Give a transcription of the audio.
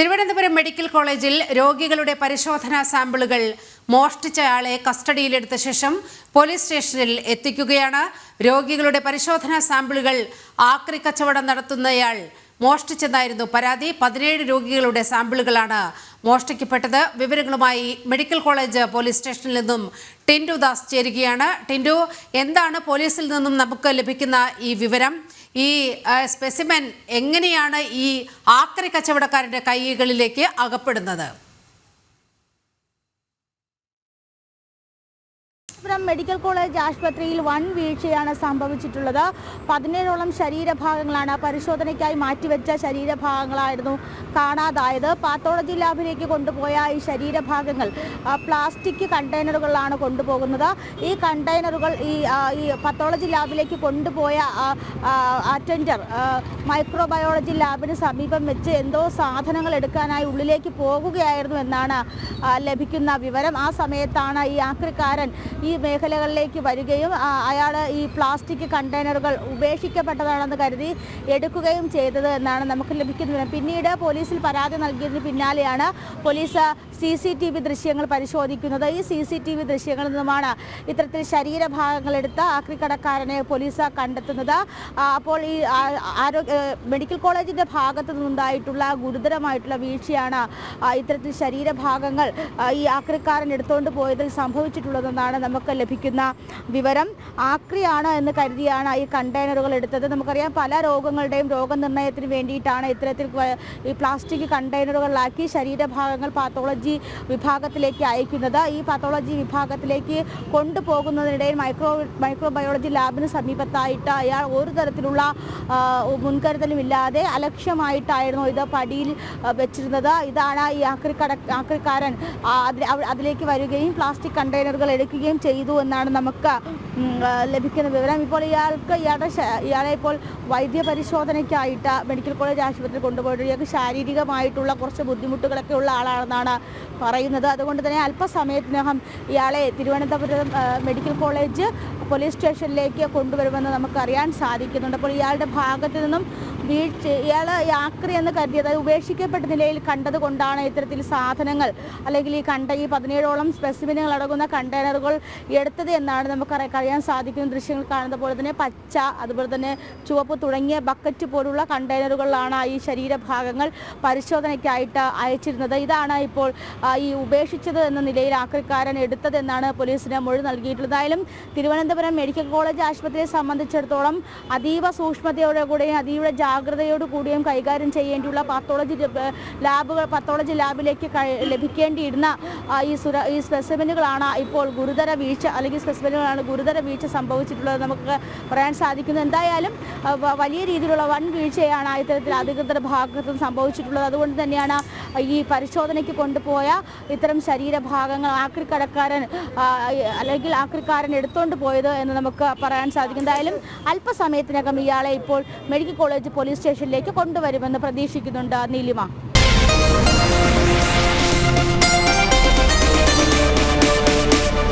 Thiruvananthapuram medical കോളേജിൽ രോഗികളുടെ പരിശോധനാ സാമ്പിളുകൾ മോഷ്ടിച്ചയാളെ കസ്റ്റഡിയിലെടുത്ത ശേഷം പോലീസ് സ്റ്റേഷനിൽ എത്തിക്കുകയാണ്. രോഗികളുടെ പരിശോധനാ സാമ്പിളുകൾ ആക്രി കച്ചവടം നടത്തുന്നയാൾ മോഷ്ടിച്ചെന്നായിരുന്നു പരാതി. പതിനേഴ് രോഗികളുടെ സാമ്പിളുകളാണ് മോഷ്ടിക്കപ്പെട്ടത്. വിവരങ്ങളുമായി മെഡിക്കൽ കോളേജ് പോലീസ് സ്റ്റേഷനിൽ നിന്നും ടിൻഡു ദാസ് ചേരുകയാണ്. ടിൻഡു എന്താണ് പോലീസിൽ നിന്നും നമുക്ക് ലഭിക്കുന്ന ഈ വിവരം? ഈ സ്പെസിമെൻ എങ്ങനെയാണ് ഈ ആക്രി കച്ചവടക്കാരുടെ കൈകളിലേക്ക് അകപ്പെടുന്നത്? തിരുവനന്തപുരം മെഡിക്കൽ കോളേജ് ആശുപത്രിയിൽ വൻ വീഴ്ചയാണ് സംഭവിച്ചിട്ടുള്ളത്. പതിനേഴോളം ശരീരഭാഗങ്ങളാണ് പരിശോധനയ്ക്കായി മാറ്റിവെച്ച ശരീരഭാഗങ്ങളായിരുന്നു കാണാതായത്. പാത്തോളജി ലാബിലേക്ക് കൊണ്ടുപോയ ഈ ശരീരഭാഗങ്ങൾ പ്ലാസ്റ്റിക് കണ്ടെയ്നറുകളിലാണ് കൊണ്ടുപോകുന്നത്. ഈ കണ്ടെയ്നറുകൾ ഈ ഈ പത്തോളജി ലാബിലേക്ക് കൊണ്ടുപോയ അറ്റൻഡർ മൈക്രോബയോളജി ലാബിന് സമീപം വെച്ച് എന്തോ സാധനങ്ങൾ എടുക്കാനായി ഉള്ളിലേക്ക് പോകുകയായിരുന്നു എന്നാണ് ലഭിക്കുന്ന വിവരം. ആ സമയത്താണ് ഈ ആക്രിക്കാരൻ ഈ മേഖലകളിലേക്ക് വരികയും അയാൾ ഈ പ്ലാസ്റ്റിക് കണ്ടെയ്നറുകൾ ഉപേക്ഷിക്കപ്പെട്ടതാണെന്ന് കരുതി എടുക്കുകയും ചെയ്തത് എന്നാണ് നമുക്ക് ലഭിക്കുന്നത്. പിന്നീട് പോലീസിൽ പരാതി നൽകിയതിന് പിന്നാലെയാണ് police C C T V ദൃശ്യങ്ങൾ പരിശോധിക്കുന്നത്. ഈ സി സി ടി വി ദൃശ്യങ്ങളിൽ നിന്നുമാണ് ഇത്തരത്തിൽ ശരീരഭാഗങ്ങൾ എടുത്ത ആക്രിക്കടക്കാരനെ പോലീസ് കണ്ടെത്തുന്നത്. അപ്പോൾ ഈ ആരോഗ്യ മെഡിക്കൽ കോളേജിന്റെ ഭാഗത്തു നിന്നുണ്ടായിട്ടുള്ള ഗുരുതരമായിട്ടുള്ള വീഴ്ചയാണ് ഇത്തരത്തിൽ ശരീരഭാഗങ്ങൾ ഈ ആക്രിക്കാരൻ എടുത്തുകൊണ്ട് പോയതിൽ സംഭവിച്ചിട്ടുള്ളതെന്നാണ് നമുക്ക് ലഭിക്കുന്ന വിവരം ആക്രിയാണ് എന്ന് കരുതിയാണ് ഈ കണ്ടെയ്നറുകൾ എടുത്തത്. നമുക്കറിയാം പല രോഗങ്ങളുടെയും രോഗനിർണയത്തിന് വേണ്ടിയിട്ടാണ് ഇത്തരത്തിൽ ഈ പ്ലാസ്റ്റിക് കണ്ടെയ്നറുകളിലാക്കി ശരീരഭാഗങ്ങൾ പാത്തോളജി വിഭാഗത്തിലേക്ക് അയക്കുന്നത്. ഈ പാത്തോളജി വിഭാഗത്തിലേക്ക് കൊണ്ടുപോകുന്നതിനിടയിൽ മൈക്രോ മൈക്രോബയോളജി ലാബിന് സമീപത്തായിട്ട് അയാൾ ഒരു തരത്തിലുള്ള മുൻകരുതലുമില്ലാതെ അലക്ഷ്യമായിട്ടായിരുന്നു ഇത് പടിയിൽ വെച്ചിരുന്നത്. ഇതാണ് ഈ ആക്രിക്കട ആക്രിക്കാരൻ അതിലേക്ക് വരികയും പ്ലാസ്റ്റിക് കണ്ടെയ്നറുകൾ എടുക്കുകയും ചെയ്തു എന്നാണ് നമുക്ക് ലഭിക്കുന്ന വിവരം. ഇപ്പോൾ ഇയാൾക്ക് ഇയാളുടെ ഇയാളെ ഇപ്പോൾ വൈദ്യ പരിശോധനയ്ക്കായിട്ട് മെഡിക്കൽ കോളേജ് ആശുപത്രിയിൽ കൊണ്ടുപോയിട്ട് ഇയാൾക്ക് ശാരീരികമായിട്ടുള്ള കുറച്ച് ബുദ്ധിമുട്ടുകളൊക്കെ ഉള്ള ആളാണെന്നാണ് പറയുന്നത്. അതുകൊണ്ട് തന്നെ അല്പസമയത്തിനകം ഇയാളെ തിരുവനന്തപുരം മെഡിക്കൽ കോളേജ് പോലീസ് സ്റ്റേഷനിലേക്ക് കൊണ്ടുവരുമെന്ന് നമുക്കറിയാൻ സാധിക്കുന്നുണ്ട്. അപ്പോൾ ഇയാളുടെ ഭാഗത്തു നിന്നും വീഴ്ച ഇയാൾ യാക്രി എന്ന് കരുതിയത് ഉപേക്ഷിക്കപ്പെട്ട നിലയിൽ കണ്ടത് കൊണ്ടാണ് ഇത്തരത്തിൽ സാധനങ്ങൾ അല്ലെങ്കിൽ ഈ കണ്ട ഈ പതിനേഴോളം സ്പെസിമിനുകൾ അടങ്ങുന്ന കണ്ടെയ്നറുകൾ എടുത്തത് എന്നാണ് നമുക്ക് അറിയാൻ- അറിയാൻ സാധിക്കുന്ന ദൃശ്യങ്ങൾ കാണുന്ന പോലെ തന്നെ പച്ച അതുപോലെ തന്നെ ചുവപ്പ് തുടങ്ങിയ ബക്കറ്റ് പോലുള്ള കണ്ടെയ്നറുകളിലാണ് ഈ ശരീരഭാഗങ്ങൾ പരിശോധനയ്ക്കായിട്ട് അയച്ചിരുന്നത്. ഇതാണ് ഇപ്പോൾ ഈ ഉപേക്ഷിച്ചത് എന്ന നിലയിൽ ആക്രിക്കാരൻ എടുത്തത് എന്നാണ് പോലീസിന് മൊഴി നൽകിയിട്ടുള്ളത്. എന്തായാലും തിരുവനന്തപുരം മെഡിക്കൽ കോളേജ് ആശുപത്രിയെ സംബന്ധിച്ചിടത്തോളം അതീവ സൂക്ഷ്മതയോടെ കൂടെയും അതീവ ജാഗ്രതയോടു കൂടിയും കൈകാര്യം ചെയ്യേണ്ടിയുള്ള പാത്തോളജി ലാബുകൾ പത്തോളജി ലാബിലേക്ക് ലഭിക്കേണ്ടിയിരുന്ന ഈ സുര ഈ സ്പെസിമെനുകളാണ് ഇപ്പോൾ ഗുരുതര വീഴ്ച അല്ലെങ്കിൽ സ്പെസിമെനുകളാണ് ഗുരുതര വീഴ്ച സംഭവിച്ചിട്ടുള്ളത് നമുക്ക് പറയാൻ സാധിക്കുന്നത് എന്തായാലും വലിയ രീതിയിലുള്ള വൻ വീഴ്ചയാണ് ഇത്തരത്തിൽ അധികൃതരുടെ ഭാഗത്ത് സംഭവിച്ചിട്ടുള്ളത്. അതുകൊണ്ട് തന്നെയാണ് ഈ പരിശോധനയ്ക്ക് കൊണ്ടുപോയ ഇത്തരം ശരീരഭാഗങ്ങൾ ആക്രിക്കടക്കാരൻ അല്ലെങ്കിൽ ആക്രിക്കാരൻ എടുത്തുകൊണ്ട് പോയത് എന്ന് നമുക്ക് പറയാൻ സാധിക്കും. എന്തായാലും അല്പസമയത്തിനകം ഇയാളെ ഇപ്പോൾ മെഡിക്കൽ കോളേജ് പോലീസ് സ്റ്റേഷനിലേക്ക് കൊണ്ടുവരുമെന്ന് പ്രതീക്ഷിക്കുന്നുണ്ട് നീലിമ.